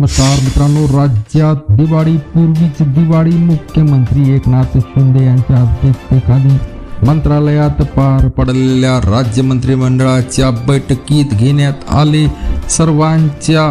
नमस्कार मित्रांनो राज्यात दिवाळी पूर्वीच दिवाळी. मुख्यमंत्री एकनाथ शिंदे यांच्या अध्यक्षतेखाली मंत्रालयात पार पडलेल्या राज्य मंत्रिमंडळाच्या बैठकीत घेण्यात आले. सर्वांच्या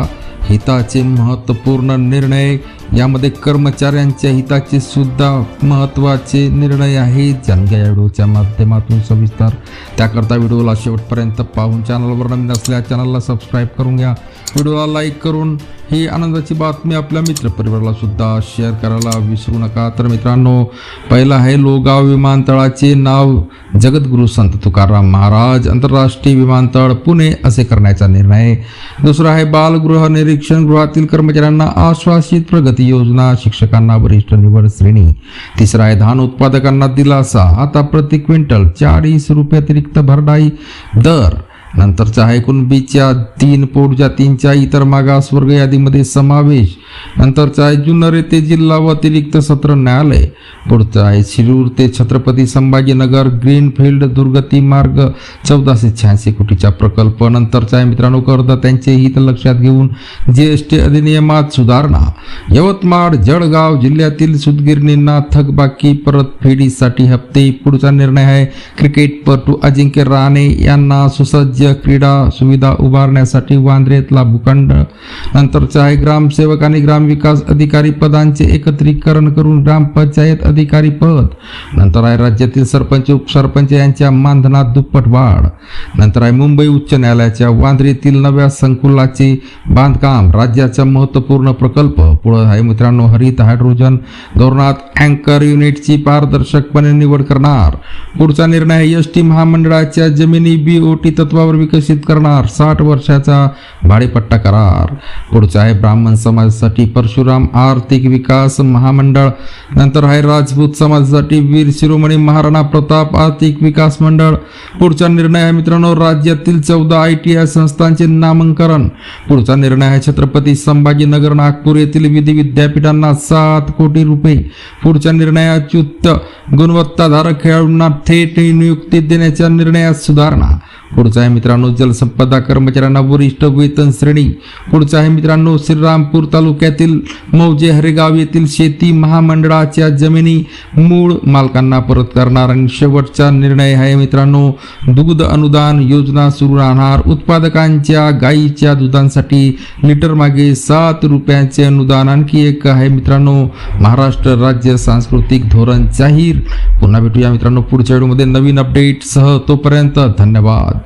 हिताचे महत्त्वपूर्ण निर्णय यामध्ये कर्मचाऱ्यांच्या हिताचे सुद्धा महत्त्वाचे निर्णय आहेत जाणून घ्या या व्हिडिओच्या माध्यमातून सविस्तर. त्याकरता व्हिडिओला शेवटपर्यंत पाहून चॅनलवर नवीन असल्या चॅनलला सबस्क्राईब करून घ्या. व्हिडिओला लाईक करून ही आनंदाची बातमी आपल्या मित्रपरिवाराला सुद्धा शेअर करायला विसरू नका. तर मित्रांनो पहिलं आहे लोगाव विमानतळाचे नाव. जगद्गुरू संत तुकाराम महाराज आंतरराष्ट्रीय विमानतळ पुणे असे करण्याचा निर्णय. दुसरा आहे बालगृह निरीक्षण गृहातील कर्मचाऱ्यांना आश्वासित प्रगती. योजना शिक्षकांना वरिष्ठ निवड श्रेणी तिसरा आहे धान उत्पादकांना दिलासा. आता प्रति क्विंटल चाळीस रुपये अतिरिक्त भरडाई दर. नंतरचा आहे कुणबीच्या तीन पोट जातींच्या इतर मागासवर्ग यादीमध्ये समावेश. नंतरचा आहे जुन्नर येथे जिल्हा व अतिरिक्त सत्र न्यायालय पुढचं आहे शिरूर ते छत्रपती संभाजीनगर ग्रीनफील्ड दुर्गती मार्ग चौदाशे शहाऐंशी कोटीचा प्रकल्प. नंतरचा आहे मित्रांनो करदात्यांचे हित लक्षात घेऊन जीएसटी अधिनियमात सुधारणा. यवतमाळ जळगाव जिल्ह्यातील सुदगिरणींना थकबाकी परतफेडीसाठी हप्ते. पुढचा निर्णय आहे क्रिकेटपटू अजिंक्य राणे यांना सुसज्ज क्रीडा सुविधा उभारण्यासाठी वांद्रेतला भूखंड. नंतरचा आहे ग्रामसेवक आणि ग्रामविकास अधिकारी पदांचे एकत्रीकरण करून ग्रामपंचायत अधिकारी पद. नंतर आहे राज्यातील सरपंच उपसरपंच यांच्या मानधनात दुप्पट वाढ. नंतर आहे मुंबई उच्च न्यायालयाच्या वांद्रेतील नव्या संकुलाचे बांधकाम राज्याचा महत्त्वपूर्ण प्रकल्प. पुढे आहे मित्रांनो हरित हायड्रोजन धोरणात अँकर युनिटची पारदर्शकपणे निवड करणार. पुढचा निर्णय एस टी महामंडळाच्या जमिनी बीओटी तत्वावर विकसित करणार. साठ वर्षाचा भाडेपट्टा करार. पुढचा आहे ब्राह्मण समाजासाठी परशुराम आर्थिक विकास महामंडळ नंतर आहे राजपूत समाजासाठी वीर शिरोमणी महाराणा प्रताप आर्थिक विकास मंडळ. पुढचा निर्णय आहे मित्रांनो राज्यातील चौदा आय टी आय संस्थांचे नामांकन पुढचा निर्णय आहे छत्रपती संभाजीनगर नागपूर येथील विधी विद्यापीठांना सात कोटी रुपये. पुढच्या निर्णयाच्युत गुणवत्ताधारक खेळाडूंना थेट नियुक्ती देण्याच्या निर्णयात सुधारणा. पुढचा आहे मित्रांनो जलसंपदा कर्मचाऱ्यांना वरिष्ठ वेतन श्रेणी. पुढचा आहे मित्रांनो श्रीरामपूर तालुक्यातील मौजे हरेगाव येथील शेती महामंडळाच्या जमिनी मूळ मालकांना परत करणार आणि शेवटचा निर्णय आहे मित्रांनो दुग्ध अनुदान योजना सुरू राहणार. उत्पादकांच्या गायीच्या दुधांसाठी लिटर मागे सात रुपयांचे अनुदान आणखी एक आहे मित्रांनो महाराष्ट्र राज्य सांस्कृतिक धोरण जाहीर. पुन्हा भेटूया मित्रांनो पुढच्या व्हिडिओमध्ये नवीन अपडेटसह तोपर्यंत धन्यवाद.